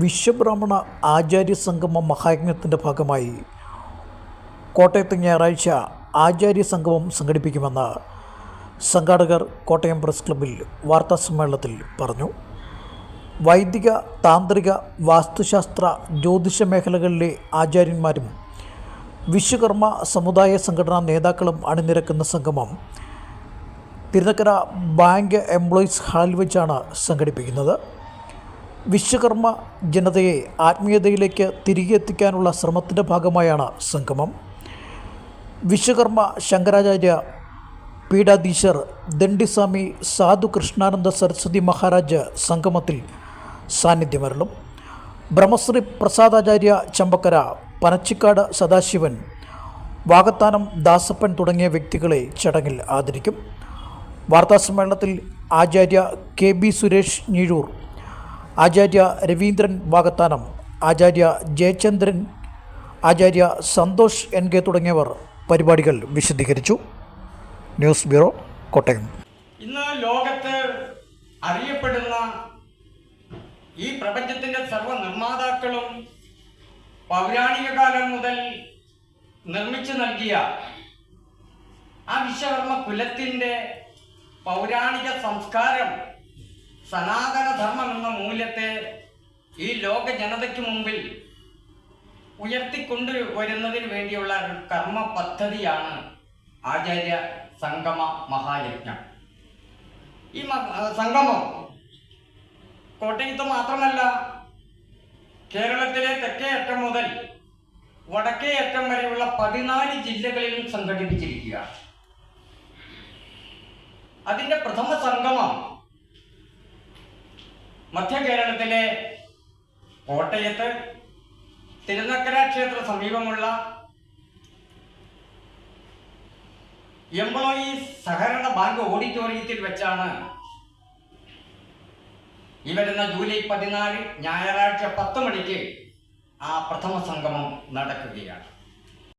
വിശ്വബ്രാഹ്മണ ആചാര്യ സംഗമ മഹായജ്ഞത്തിന്റെ ഭാഗമായി കോട്ടയത്ത് ഞായറാഴ്ച ആചാര്യ സംഗമം സംഘടിപ്പിക്കുമെന്ന് സംഘാടകർ കോട്ടയം പ്രസ് ക്ലബ്ബിൽ വാർത്താസമ്മേളനത്തിൽ പറഞ്ഞു. വൈദിക താന്ത്രിക വാസ്തുശാസ്ത്ര ജ്യോതിഷ മേഖലകളിലെ ആചാര്യന്മാരും വിശ്വകർമ്മ സമുദായ സംഘടനാ നേതാക്കളും അണിനിരക്കുന്ന സംഗമം തിരുനക്കര ബാങ്ക് എംപ്ലോയീസ് ഹാളിൽ വെച്ചാണ് സംഘടിപ്പിക്കുന്നത്. വിശ്വകർമ്മ ജനതയെ ആത്മീയതയിലേക്ക് തിരികെ എത്തിക്കാനുള്ള ശ്രമത്തിന്റെ ഭാഗമായാണ് സംഗമം. വിശ്വകർമ്മ ശങ്കരാചാര്യ പീഠാധീശർ ദണ്ഡിസ്വാമി സാധു കൃഷ്ണാനന്ദ സരസ്വതി മഹാരാജ് സംഗമത്തിൽ സാന്നിധ്യമരളും. ബ്രഹ്മശ്രീ പ്രസാദാചാര്യ ചമ്പക്കര പനച്ചിക്കാട് സദാശിവൻ വാകത്താനം ദാസപ്പൻ തുടങ്ങിയ വ്യക്തികളെ ചടങ്ങിൽ ആദരിക്കും. വാർത്താസമ്മേളനത്തിൽ Acharya K B Suresh Njeezhoor Acharya Raveendran Vakathanam Acharya Jayachandran Acharya Santhosh N K തുടങ്ങിയവർ പരിപാടികൾ വിശദീകരിച്ചു. News bureau Kottayam. ഇന്ന് ലോകത്ത് അറിയപ്പെടുന്ന ഈ പ്രപഞ്ചത്തിന്റെ സർവ നിർമ്മാതാക്കളും പൗരാണിക കാലം മുതൽ നിർമ്മിച്ചു നൽകിയ ആ വിശ്വകർമ്മ കുലത്തിന്റെ പൗരാണിക സംസ്കാരം സനാതന ധർമ്മം എന്ന മൂല്യത്തെ ഈ ലോക ജനതയ്ക്ക് മുമ്പിൽ ഉയർത്തിക്കൊണ്ടു വരുന്നതിന് വേണ്ടിയുള്ള കർമ്മ പദ്ധതിയാണ് ആചാര്യ സംഗമ മഹായജ്ഞം. ഈ സംഗമം കോട്ടയത്ത് മാത്രമല്ല കേരളത്തിലെ തെക്കേയറ്റം മുതൽ വടക്കേയറ്റം വരെയുള്ള പതിനാല് ജില്ലകളിലും സംഘടിപ്പിച്ചിരിക്കുകയാണ്. അതിന്റെ പ്രഥമ സംഗമം മധ്യ കേരളത്തിലെ കോട്ടയത്ത് തിരുനക്കര ക്ഷേത്ര സമീപമുള്ള എംപ്ലോയീസ് സഹകരണ ബാങ്ക് ഓഡിറ്റോറിയത്തിൽ വെച്ചാണ് ഈ വരുന്ന ജൂലൈ പതിനാല് ഞായറാഴ്ച പത്ത് മണിക്ക് ആ പ്രഥമ സംഗമം നടക്കുകയാണ്.